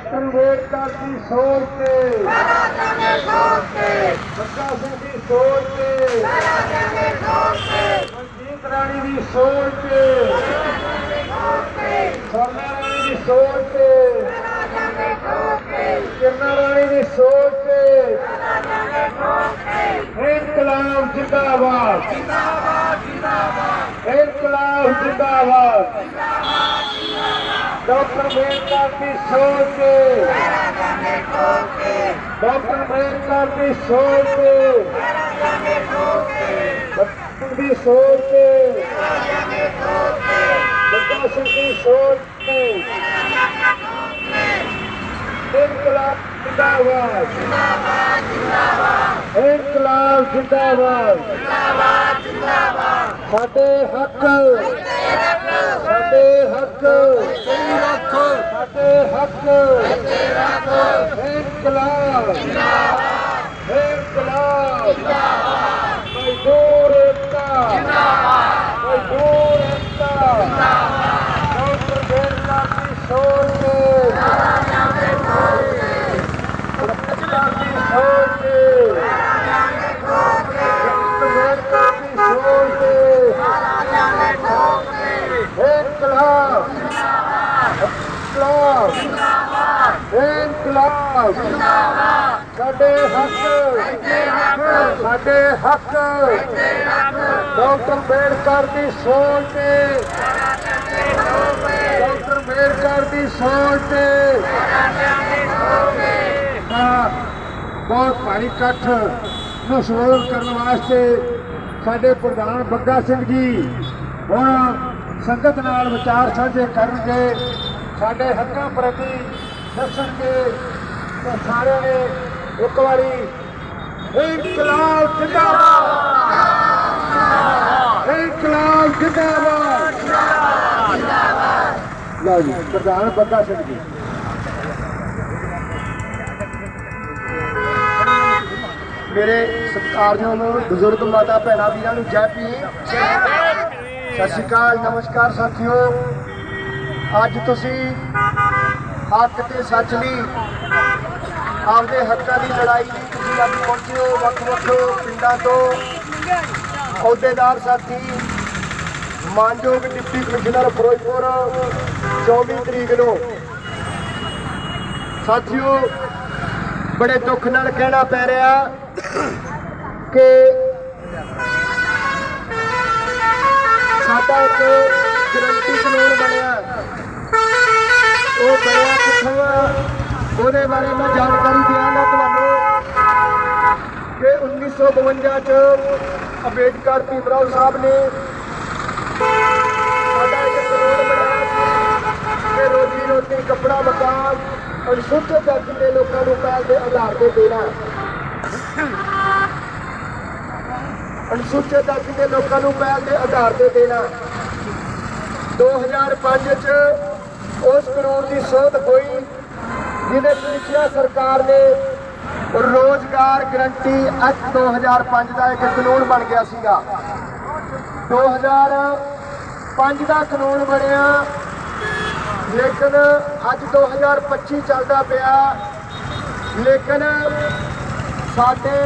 Doctor Ambedkar ਦੀ ਸੋਚ ਤੇ। ਬੱਗਾ ਸਿੰਘ ਦੀ ਸੋਚ ਤੇ। ਮਨਜੀਤ ਰਾਣੀ ਦੀ ਸੋਚ ਤੇ। ਸੋਨਾ ਰਾਣੀ ਦੀ ਸੋਚ ਤੇ। ਕਿਰਨਾ ਰਾਣੀ ਦੀ ਸੋਚ ਤੇ। ਇਨਕਲਾਬ ਜਿੰਦਾਬਾਦ। ਜਿੰਦਾਬਾਦ ਜਿੰਦਾਬਾਦ। ਇਨਕਲਾਬ ਜਿੰਦਾਬਾਦ। ਡਾਕਟਰ ਅੰਬੇਡਕਰ ਦੀ ਸੋਚ। ਤੇ ਡਾਕਟਰ ਅੰਬੇਡਕਰ ਦੀ ਸੋਚ। ਤੇ ਬੱਚਨ ਦੀ ਸੋਚ। ਤੇ ਬੱਚਾ ਸਿੰਘ ਦੀ ਸੋਚ ਤੇ ਸਾਡੇ ਹੱਕ। ਸਾਡੇ ਹੱਕ। ਸਾਡੇ ਹੱਕ ਇਨਕਲਾਬ ਇਨਕਲਾਬ ਮਜ਼ਦੂਰ ਏਕਤਾ ਮਜ਼ਦੂਰ ਏਕਤਾ ਡਾਕਟਰ ਬੇਰਲਾ ਦੀ ਸੋਚ ਡਾਕਟਰ ਦੀ ਸੋਚ ਡਾਕਟਰ ਦੀ ਸੋਚ ਇਨਕਲਾਬ ਇਨਕਲਾਬ ਇਨਕਲਾਬ ਸਾਡੇ ਹੱਕ। ਸਾਡੇ ਹੱਕ। ਡਾਕਟਰ ਅੰਬੇਡਕਰ ਦੀ ਸੋਚ ਤੇ। ਡਾਕਟਰ ਅੰਬੇਡਕਰ ਦੀ ਸੋਚ ਤੇ ਬਹੁਤ ਭਾਰੀ ਇਕੱਠ ਨੂੰ ਸੰਬੋਧਨ ਕਰਨ ਵਾਸਤੇ ਸਾਡੇ ਪ੍ਰਧਾਨ ਬੱਗਾ ਸਿੰਘ ਜੀ ਹੁਣ ਸੰਗਤ ਨਾਲ ਵਿਚਾਰ ਸਾਂਝੇ ਕਰਨਗੇ। ਸਾਡੇ ਹੱਕਾਂ ਪ੍ਰਤੀ ਦੱਸਣਗੇ ਤੇ ਸਾਰਿਆਂ ਨੇ ਇੱਕ ਵਾਰੀ ਇਨਕਲਾਬ ਜਿੰਦਾਬਾਦ। ਇਨਕਲਾਬ ਜਿੰਦਾਬਾਦ। ਲਓ ਜੀ, ਪ੍ਰਧਾਨ ਬੱਗਾ ਸਿੰਘ ਜੀ। ਮੇਰੇ ਸਤਿਕਾਰਯੋਗ ਬਜ਼ੁਰਗ ਮਾਤਾ ਭੈਣਾਂ ਵੀਰਾਂ ਨੂੰ ਜੈ ਭੀਮ। ਸਤਿ ਸ਼੍ਰੀ ਅਕਾਲ, ਨਮਸਕਾਰ ਸਾਥੀਓ। ਅੱਜ ਤੁਸੀਂ ਹੱਕ ਤੇ ਸੱਚ ਲਈ ਆਪਦੇ ਹੱਕਾਂ ਦੀ ਲੜਾਈ ਲਈ ਤੁਸੀਂ ਅੱਜ ਪਹੁੰਚੇ ਹੋ ਵੱਖ-ਵੱਖ ਪਿੰਡਾਂ ਤੋਂ। ਅਹੁਦੇਦਾਰ ਸਾਥੀ, ਮਾਨਯੋਗ ਡਿਪਟੀ ਕਮਿਸ਼ਨਰ ਫਿਰੋਜ਼ਪੁਰ 24 ਤਰੀਕ ਨੂੰ। ਸਾਥੀਓ, ਬੜੇ ਦੁੱਖ ਨਾਲ ਕਹਿਣਾ ਪੈ ਰਿਹਾ ਕਿ ਸਾਡਾ ਇੱਕ ਗਰੰਟੀ ਕਾਨੂੰਨ ਬਣਿਆ। ਉਹ ਬਣਿਆ ਕਿੱਥੋਂ ਉਹਦੇ ਬਾਰੇ ਮੈਂ ਜਾਣਕਾਰੀ ਦਿਆਂਗਾ ਤੁਹਾਨੂੰ ਕਿ 1952 ਚ ਅੰਬੇਡਕਰ ਭੀਮਰਾਓ ਸਾਹਿਬ ਨੇ ਸਾਡਾ ਇੱਕ ਕਾਨੂੰਨ ਬਣਾਇਆ ਸੀ ਕਿ ਰੋਜੀ ਰੋਟੀ, ਕੱਪੜਾ ਮਕਾਨ ਅਨੁਸੂਚਿਤ ਜਾਤੀ ਦੇ ਲੋਕਾਂ ਨੂੰ ਪਹਿਲ ਦੇ ਆਧਾਰ ਤੇ ਦੇਣਾ। ਅਨੁਸੂਚਿਤ ਜਾਤੀ ਦੇ ਲੋਕਾਂ ਨੂੰ ਪਹਿਲ ਦੇ ਆਧਾਰ ਤੇ ਦੇਣਾ। 2005 ਚ ਉਸ ਦੀ ਸੋਧ ਹੋਈ, ਜਿਹਦੇ ਪਿਛਲਾ ਸਰਕਾਰ ਨੇ ਰੋਜ਼ਗਾਰ ਗਰੰਟੀ ਐਕਟ 2005 ਦਾ ਇੱਕ ਕਾਨੂੰਨ ਬਣ ਗਿਆ ਸੀਗਾ। 2005 ਦਾ ਕਾਨੂੰਨ ਬਣਿਆ, ਲੇਕਿਨ ਅੱਜ 2025 ਚੱਲਦਾ ਪਿਆ। ਲੇਕਿਨ ਸਾਡੇ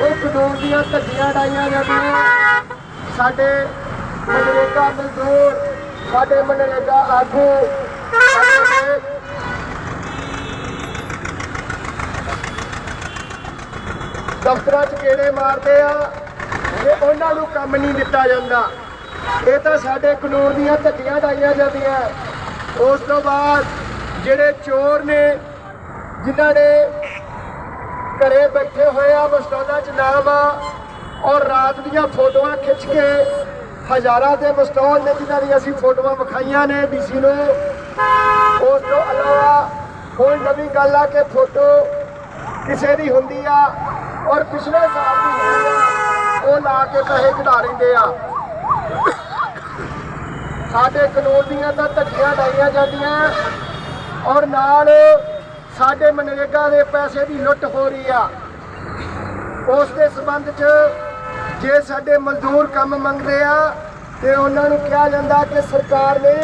ਉਹ ਕਾਨੂੰਨ ਦੀਆਂ ਧੱਜੀਆਂ ਡਾਈਆਂ ਜਾਂਦੀਆਂ। ਸਾਡੇ ਮਨਰੇਗਾ ਮਜ਼ਦੂਰ, ਸਾਡੇ ਮਨਰੇਗਾ ਆਗੂ ਦਫ਼ਤਰਾਂ 'ਚ ਗੇੜੇ ਮਾਰਦੇ ਆ ਤੇ ਉਹਨਾਂ ਨੂੰ ਕੰਮ ਨਹੀਂ ਦਿੱਤਾ ਜਾਂਦਾ। ਇਹ ਤਾਂ ਸਾਡੇ ਕਾਨੂੰਨ ਦੀਆਂ ਧੱਜੀਆਂ ਡਾਈਆਂ ਜਾਂਦੀਆਂ। ਉਸ ਤੋਂ ਬਾਅਦ ਜਿਹੜੇ ਚੋਰ ਨੇ, ਜਿਨ੍ਹਾਂ ਨੇ ਘਰੇ ਬੈਠੇ ਹੋਏ ਆ ਮਸਟੋਲਾਂ 'ਚ ਨਾਮ ਆ, ਔਰ ਰਾਤ ਦੀਆਂ ਫੋਟੋਆਂ ਖਿੱਚ ਕੇ ਹਜ਼ਾਰਾਂ ਦੇ ਮਸਟੋਲ ਨੇ ਜਿਨ੍ਹਾਂ ਦੀ ਅਸੀਂ ਫੋਟੋਆਂ ਵਿਖਾਈਆਂ ਨੇ ਡੀਸੀ ਨੂੰ। ਉਸ ਤੋਂ ਇਲਾਵਾ ਕੋਈ ਨਵੀਂ ਗੱਲ ਆ ਕਿ ਫੋਟੋ ਕਿਸੇ ਦੀ ਹੁੰਦੀ ਆ ਔਰ ਪਿਛਲੇ ਸਾਲ ਦੀ ਹੁੰਦੀ ਆ, ਉਹ ਲਾ ਕੇ ਪੈਸੇ ਕਢਾ ਲੈਂਦੇ ਆ। ਸਾਡੇ ਕਾਨੂੰਨ ਦੀਆਂ ਤਾਂ ਧੱਕੀਆਂ ਡਾਈਆਂ ਜਾਂਦੀਆਂ ਔਰ ਨਾਲ ਸਾਡੇ ਮਨਰੇਗਾ ਦੇ ਪੈਸੇ ਦੀ ਲੁੱਟ ਹੋ ਰਹੀ ਆ। ਉਸ ਦੇ ਸਬੰਧ 'ਚ ਜੇ ਸਾਡੇ ਮਜ਼ਦੂਰ ਕੰਮ ਮੰਗਦੇ ਆ, ਤੇ ਉਹਨਾਂ ਨੂੰ ਕਿਹਾ ਜਾਂਦਾ ਕਿ ਸਰਕਾਰ ਨੇ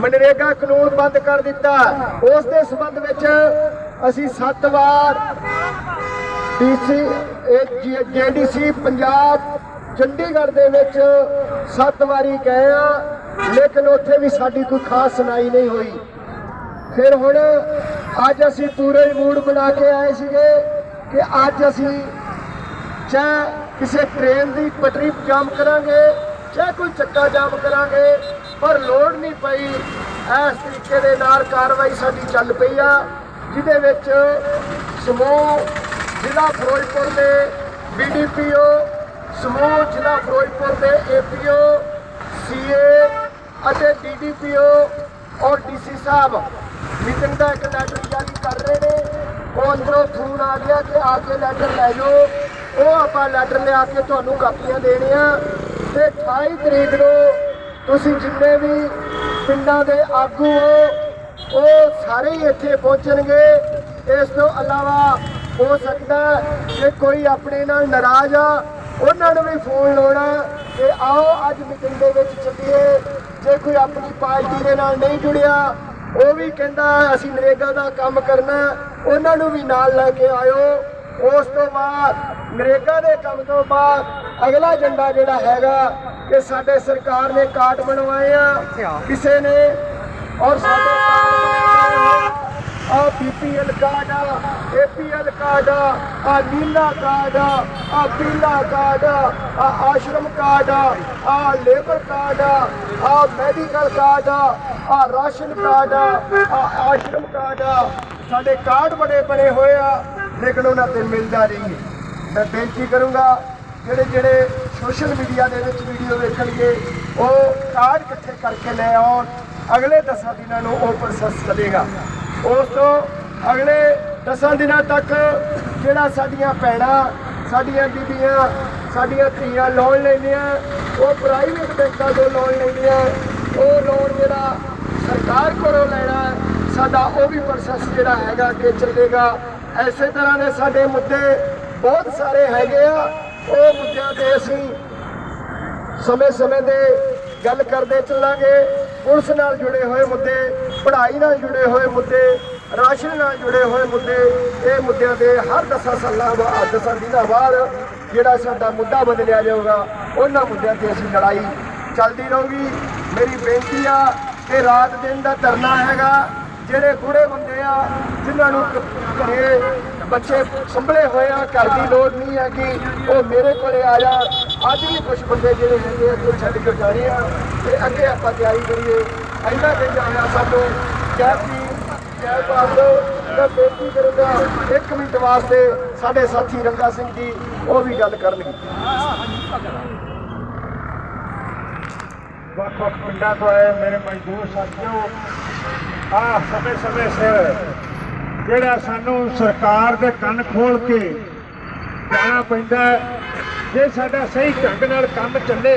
ਮਨਰੇਗਾ ਕਾਨੂੰਨ ਬੰਦ ਕਰ ਦਿੱਤਾ। ਉਸ ਦੇ ਸੰਬੰਧ ਵਿੱਚ ਅਸੀਂ ਸੱਤ ਵਾਰ ਡੀਸੀ ਜੀਡੀਸੀ ਪੰਜਾਬ, ਚੰਡੀਗੜ੍ਹ ਦੇ ਵਿੱਚ ਸੱਤ ਵਾਰੀ ਗਏ ਆ, ਲੇਕਿਨ ਉੱਥੇ ਵੀ ਸਾਡੀ ਕੋਈ ਖਾਸ ਸੁਣਾਈ ਨਹੀਂ ਹੋਈ। ਫਿਰ ਹੁਣ ਅੱਜ ਅਸੀਂ ਪੂਰੇ ਮੂਡ ਬਣਾ ਕੇ ਆਏ ਸੀਗੇ ਕਿ ਅੱਜ ਅਸੀਂ ਚਾਹੇ ਕਿਸੇ ਟ੍ਰੇਨ ਦੀ ਪਟਰੀ ਜਾਮ ਕਰਾਂਗੇ, ਚਾਹੇ ਕੋਈ ਚੱਕਾ ਜਾਮ ਕਰਾਂਗੇ ਪਰ ਲੋੜ ਨਹੀਂ ਪਈ। ਇਸ ਤਰੀਕੇ ਦੇ ਨਾਲ ਕਾਰਵਾਈ ਸਾਡੀ ਚੱਲ ਪਈ ਆ, ਜਿਹਦੇ ਵਿੱਚ ਸਮੂਹ ਜ਼ਿਲ੍ਹਾ ਫਿਰੋਜ਼ਪੁਰ ਦੇ ਬੀਡੀਪੀਓ ਸਮੂਹ ਜ਼ਿਲ੍ਹਾ ਫਿਰੋਜ਼ਪੁਰ ਦੇ ਏਪੀਓ ਸੀਏ ਅਤੇ ਡੀਡੀਪੀਓ ਔਰ ਡੀਸੀ ਸਾਹਿਬ ਮੀਟਿੰਗ ਦਾ ਇੱਕ ਲੈਟਰ ਜਾਰੀ ਕਰ ਰਹੇ ਨੇ। ਉਹ ਅੰਦਰੋਂ ਫੋਨ ਆ ਗਿਆ ਕਿ ਆ ਕੇ ਲੈਟਰ ਲੈ ਜਾਓ। ਉਹ ਆਪਾਂ ਲੈਟਰ ਲਿਆ ਕੇ ਤੁਹਾਨੂੰ ਕਾਪੀਆਂ ਦੇਣੀਆਂ। ਤੇ 28 ਤਰੀਕ ਨੂੰ ਤੁਸੀਂ ਜਿੰਨੇ ਵੀ ਪਿੰਡਾਂ ਦੇ ਆਗੂ ਹੋ, ਉਹ ਸਾਰੇ ਹੀ ਇੱਥੇ ਪਹੁੰਚਣਗੇ। ਇਸ ਤੋਂ ਇਲਾਵਾ ਹੋ ਸਕਦਾ ਹੈ ਕਿ ਕੋਈ ਆਪਣੇ ਨਾਲ ਨਾਰਾਜ਼ ਆ, ਉਹਨਾਂ ਨੂੰ ਵੀ ਫੋਨ ਲਾਉਣਾ ਕਿ ਆਓ ਅੱਜ ਮੀਟਿੰਗ ਦੇ ਵਿੱਚ ਚੱਲੀਏ। ਜੇ ਕੋਈ ਆਪਣੀ ਪਾਰਟੀ ਦੇ ਨਾਲ ਨਹੀਂ ਜੁੜਿਆ, ਉਹ ਵੀ ਕਹਿੰਦਾ ਅਸੀਂ ਨਰੇਗਾ ਦਾ ਕੰਮ ਕਰਨਾ ਉਹਨਾਂ ਨੂੰ ਵੀ ਨਾਲ ਲੈ ਕੇ ਆਇਓ। ਉਸ ਤੋਂ ਬਾਅਦ ਨਰੇਗਾ ਦੇ ਕੰਮ ਤੋਂ ਬਾਅਦ ਅਗਲਾ ਏਜੰਡਾ ਜਿਹੜਾ ਹੈਗਾ ਕਿ ਸਾਡੇ ਸਰਕਾਰ ਨੇ ਕਾਰਡ ਬਣਵਾਏ ਆ ਕਿਸੇ ਨੇ ਔਰ ਸਾਡੇ ਆ ਬੀਪੀਐਲ ਕਾਰਡ ਆ ਏਪੀਐਲ ਕਾਰਡ ਆ ਆ ਨੀਲਾ ਕਾਰਡ ਆ ਆ ਪੀਲਾ ਕਾਰਡ ਆ ਆ ਆਸ਼ਰਮ ਕਾਰਡ ਆ ਆ ਲੇਬਰ ਕਾਰਡ ਆ ਆ ਮੈਡੀਕਲ ਕਾਰਡ ਆ ਆ ਰਾਸ਼ਨ ਕਾਰਡ ਆ ਆ ਆਸ਼ਰਮ ਕਾਰਡ ਆ। ਸਾਡੇ ਕਾਰਡ ਬੜੇ ਬਣੇ ਹੋਏ ਆ ਲੇਕਿਨ ਉਹਨਾਂ ਤੇ ਮਿਲਦਾ ਨਹੀਂ। ਮੈਂ ਬੇਨਤੀ ਕਰੂੰਗਾ ਜਿਹੜੇ ਜਿਹੜੇ ਸੋਸ਼ਲ ਮੀਡੀਆ ਦੇ ਵਿੱਚ ਵੀਡੀਓ ਵੇਖਣਗੇ, ਉਹ ਕਾਰਡ ਇਕੱਠੇ ਕਰਕੇ ਲੈ ਆਉਣ, ਅਗਲੇ 10 ਦਿਨਾਂ ਨੂੰ ਉਹ ਪ੍ਰੋਸੈਸ ਚੱਲੇਗਾ। ਉਸ ਤੋਂ ਅਗਲੇ 10 ਦਿਨਾਂ ਤੱਕ ਜਿਹੜਾ ਸਾਡੀਆਂ ਭੈਣਾਂ, ਸਾਡੀਆਂ ਬੀਬੀਆਂ, ਸਾਡੀਆਂ ਧੀਆਂ ਲੋਨ ਲੈਂਦੀਆਂ, ਉਹ ਪ੍ਰਾਈਵੇਟ ਬੈਂਕਾਂ ਤੋਂ ਲੋਨ ਲੈਂਦੀਆਂ, ਉਹ ਲੋਨ ਜਿਹੜਾ ਸਰਕਾਰ ਕੋਲੋਂ ਲੈਣਾ, ਸਾਡਾ ਉਹ ਵੀ ਪ੍ਰੋਸੈਸ ਜਿਹੜਾ ਹੈਗਾ ਕਿ ਚੱਲੇਗਾ। ਐਸੇ ਤਰ੍ਹਾਂ ਦੇ ਸਾਡੇ ਮੁੱਦੇ ਬਹੁਤ ਸਾਰੇ ਹੈਗੇ ਆ। ਉਹ ਮੁੱਦਿਆਂ ਤੇ ਅਸੀਂ ਸਮੇਂ-ਸਮੇਂ ਦੇ ਗੱਲ ਕਰਦੇ ਚੱਲਾਂਗੇ। ਪੁਲਿਸ ਨਾਲ ਜੁੜੇ ਹੋਏ ਮੁੱਦੇ, ਪੜ੍ਹਾਈ ਨਾਲ ਜੁੜੇ ਹੋਏ ਮੁੱਦੇ, ਰਾਸ਼ਨ ਨਾਲ ਜੁੜੇ ਹੋਏ ਮੁੱਦੇ, ਇਹ ਮੁੱਦਿਆਂ ਦੇ ਹਰ 10 ਸਾਲਾਂ ਬਾਅਦ 10 ਦਿਨਾਂ ਬਾਅਦ ਜਿਹੜਾ ਸਾਡਾ ਮੁੱਦਾ ਬਦਲਿਆ ਜਾਊਗਾ, ਉਹਨਾਂ ਮੁੱਦਿਆਂ ਤੇ ਅਸੀਂ ਲੜਾਈ ਚੱਲਦੀ ਰਹੂਗੀ। ਮੇਰੀ ਬੇਨਤੀ ਆ ਕਿ ਰਾਤ ਦਿਨ ਦਾ ਧਰਨਾ ਹੈਗਾ, ਜਿਹੜੇ ਬੁੜੇ ਬੰਦੇ ਆ, ਜਿਨ੍ਹਾਂ ਨੂੰ ਘਰੇ ਬੱਚੇ ਸੰਭਲੇ ਹੋਏ ਆ, ਘਰ ਦੀ ਲੋੜ ਨਹੀਂ ਹੈ ਕਿ ਉਹ ਮੇਰੇ ਕੋਲੇ ਆ ਜਾ। ਅੱਜ ਵੀ ਕੁਝ ਬੰਦੇ ਜਿਹੜੇ ਹੈਗੇ ਆ ਉਹ ਛੱਡ ਕੇ ਜਾਣੇ ਆ। ਤੇ ਅੱਗੇ ਆਪਾਂ ਤਿਆਰੀ ਕਰੀਏ। ਇੰਨਾ ਕਹਿੰਦਾ ਹੋਇਆ ਸਾਨੂੰ। ਜੈ ਵੀ ਜੈ ਬਾਬਲੋ ਮੈਂ ਬੇਨਤੀ ਕਰੂੰਗਾ ਇੱਕ ਮਿੰਟ ਵਾਸਤੇ ਸਾਡੇ ਸਾਥੀ ਰੰਗਾ ਸਿੰਘ ਜੀ, ਉਹ ਵੀ ਗੱਲ ਕਰਨਗੇ। ਵੱਖ ਵੱਖ ਪਿੰਡਾਂ ਤੋਂ ਆਏ ਮੇਰੇ ਮਜ਼ਦੂਰ ਸਾਥੀਓ। ਆ ਸਮੇਂ ਸਮੇਂ ਸਿਰ ਜਿਹੜਾ ਸਾਨੂੰ ਸਰਕਾਰ ਦੇ ਕੰਨ ਖੋਲ ਕੇ ਜਾਣਾ ਪੈਂਦਾ ਜੇ ਸਾਡਾ ਸਹੀ ਢੰਗ ਨਾਲ ਕੰਮ ਚੱਲੇ,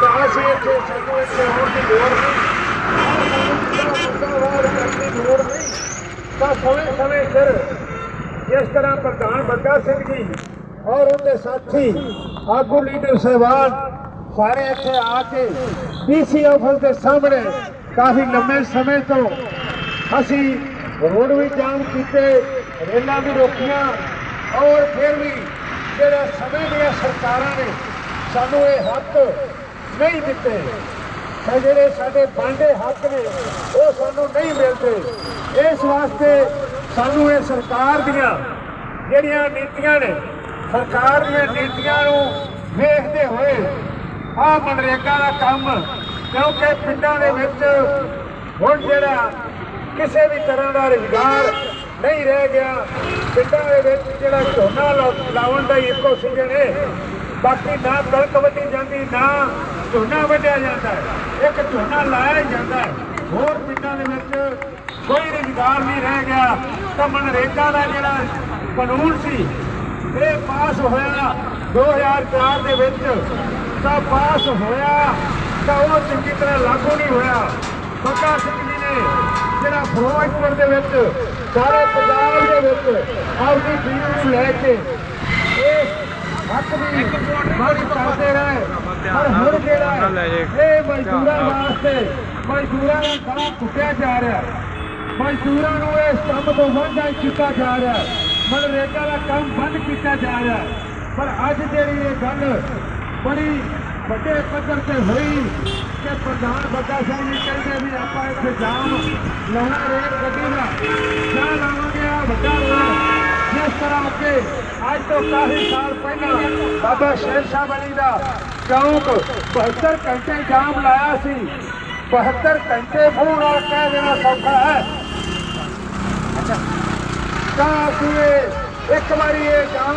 ਤਾਂ ਅਸੀਂ ਇੱਥੇ ਸਾਨੂੰ ਇੱਥੇ ਆਉਣ ਦੀ ਲੋੜ ਨਹੀਂ। ਲੋੜ ਨਹੀਂ ਤਾਂ ਸਮੇਂ ਸਮੇਂ ਸਿਰ ਇਸ ਤਰ੍ਹਾਂ ਪ੍ਰਧਾਨ ਬੱਗਾ ਸਿੰਘ ਜੀ ਔਰ ਉਹਦੇ ਸਾਥੀ ਆਗੂ ਲੀਡਰ ਸਹਿਬਾਨ ਸਾਰੇ ਇੱਥੇ ਆ ਕੇ ਡੀਸੀ ਆਫਿਸ ਦੇ ਸਾਹਮਣੇ ਕਾਫੀ ਲੰਮੇ ਸਮੇਂ ਤੋਂ ਅਸੀਂ ਰੋਡ ਵੀ ਜਾਮ ਕੀਤੇ, ਰੇਲਾਂ ਵੀ ਰੋਕੀਆਂ, ਔਰ ਫਿਰ ਵੀ ਜਿਹੜਾ ਸਮੇਂ ਦੀਆਂ ਸਰਕਾਰਾਂ ਨੇ ਸਾਨੂੰ ਇਹ ਹੱਕ ਨਹੀਂ ਦਿੱਤੇ, ਤੇ ਜਿਹੜੇ ਸਾਡੇ ਬਾਂਡੇ ਹੱਕ ਨੇ, ਉਹ ਸਾਨੂੰ ਨਹੀਂ ਮਿਲਦੇ। ਇਸ ਵਾਸਤੇ ਸਾਨੂੰ ਇਹ ਸਰਕਾਰ ਦੀਆਂ ਜਿਹੜੀਆਂ ਨੀਤੀਆਂ ਨੇ, ਸਰਕਾਰ ਦੀਆਂ ਨੀਤੀਆਂ ਨੂੰ ਵੇਖਦੇ ਹੋਏ ਆ ਮਨਰੇਗਾ ਦਾ ਕੰਮ, ਕਿਉਂਕਿ ਪਿੰਡਾਂ ਦੇ ਵਿੱਚ ਹੁਣ ਜਿਹੜਾ ਕਿਸੇ ਵੀ ਤਰ੍ਹਾਂ ਦਾ ਰੁਜ਼ਗਾਰ ਨਹੀਂ ਰਹਿ ਗਿਆ। ਪਿੰਡਾਂ ਦੇ ਵਿੱਚ ਜਿਹੜਾ ਝੋਨਾ ਲਾ- ਲਾਉਣ ਦਾ ਇੱਕੋ ਸੀਜ਼ਨ ਹੈ ਬਾਕੀ ਨਾ ਕਣਕ ਵੱਢੀ ਜਾਂਦੀ, ਨਾ ਝੋਨਾ ਵੱਢਿਆ ਜਾਂਦਾ ਹੈ ਇੱਕ ਝੋਨਾ ਲਾਇਆ ਹੀ ਜਾਂਦਾ ਹੈ ਹੋਰ ਪਿੰਡਾਂ ਦੇ ਵਿੱਚ ਕੋਈ ਰੁਜ਼ਗਾਰ ਨਹੀਂ ਰਹਿ ਗਿਆ। ਤਾਂ ਮਨਰੇਗਾ ਦਾ ਜਿਹੜਾ ਕਾਨੂੰਨ ਸੀ, ਇਹ ਪਾਸ ਹੋਇਆ। 2004 ਦੇ ਵਿੱਚ ਤਾਂ ਪਾਸ ਹੋਇਆ। ਤਾਂ ਉਹ ਚੰਗੀ ਤਰ੍ਹਾਂ ਲਾਗੂ ਨਹੀਂ ਹੋਇਆ। ਬੱਗਾ ਨੇ ਜਿਹੜਾ ਫਿਰੋਜ਼ਪੁਰ ਦੇ ਵਿੱਚ, ਸਾਰੇ ਪੰਜਾਬ ਦੇ ਵਿੱਚ ਆਪਣੀ ਟੀਮ ਨੂੰ ਲੈ ਕੇ ਇਹ ਹੱਕ ਦੀ ਮੰਗ ਕਰਦੇ ਰਹੇ। ਪਰ ਹੁਣ ਜਿਹੜਾ ਇਹ ਮਜ਼ਦੂਰਾਂ ਵਾਸਤੇ, ਮਜ਼ਦੂਰਾਂ ਦਾ ਗਲਾ ਕੁੱਟਿਆ ਜਾ ਰਿਹਾ ਮਜ਼ਦੂਰਾਂ ਨੂੰ ਇਸ ਕੰਮ ਤੋਂ ਵਾਂਝਾ ਕੀਤਾ ਜਾ ਰਿਹਾ ਮਨਰੇਗਾ ਦਾ ਕੰਮ ਬੰਦ ਕੀਤਾ ਜਾ ਰਿਹਾ ਪਰ ਅੱਜ ਜਿਹੜੀ ਇਹ ਗੱਲ ਬੜੀ ਵੱਡੇ ਪੱਧਰ ਤੇ ਹੋਈ ਕਿ ਪ੍ਰਧਾਨ ਬੱਗਾ ਸਿੰਘ ਜੀ ਕਹਿੰਦੇ ਵੀ ਆਪਾਂ ਇੱਥੇ ਜਾਮ ਲਾਉਣਾ ਰੇਲ ਗੱਡੀ ਦਾ ਜਾਂ ਲਾਵਾਂਗੇ ਆ ਵੱਡਾ ਰੋਡ ਜਿਸ ਤਰ੍ਹਾਂ ਕਿ ਅੱਜ ਤੋਂ ਕਾਫੀ ਸਾਲ ਪਹਿਲਾਂ ਬਾਬਾ ਸ਼ੇਰ ਸ਼ਾਹ ਬਲੀ ਦਾ ਚੌਂਕ 72 ਘੰਟੇ ਜਾਮ ਲਾਇਆ ਸੀ। 72 ਘੰਟੇ ਮੂੰਹ ਨਾਲ ਕਹਿ ਦੇਣਾ ਸੌਖਾ ਹੈ। ਤਾਂ ਅਸੀਂ ਇੱਕ ਵਾਰੀ ਇਹ ਜਾਮ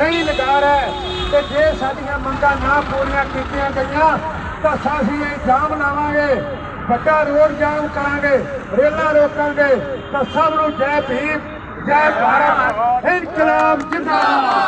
ਨਹੀਂ ਲਗਾ ਰਹੇ ਤੇ ਜੇ ਸਾਡੀਆਂ ਮੰਗਾਂ ਨਾ ਪੂਰੀਆਂ ਕੀਤੀਆਂ ਗਈਆਂ ਤਾਂ ਅਸੀਂ ਇਹ ਜਾਮ ਲਾਵਾਂਗੇ, ਵੱਡਾ ਰੋਡ ਜਾਮ ਕਰਾਂਗੇ, ਰੇਲਾਂ ਰੋਕਾਂਗੇ, ਤਾਂ ਸਭ ਨੂੰ ਜੈ ਭੀਮ, ਜੈ ਭਾਰਤ, ਇਨਕਲਾਬ ਜਿੰਦਾਬਾਦ।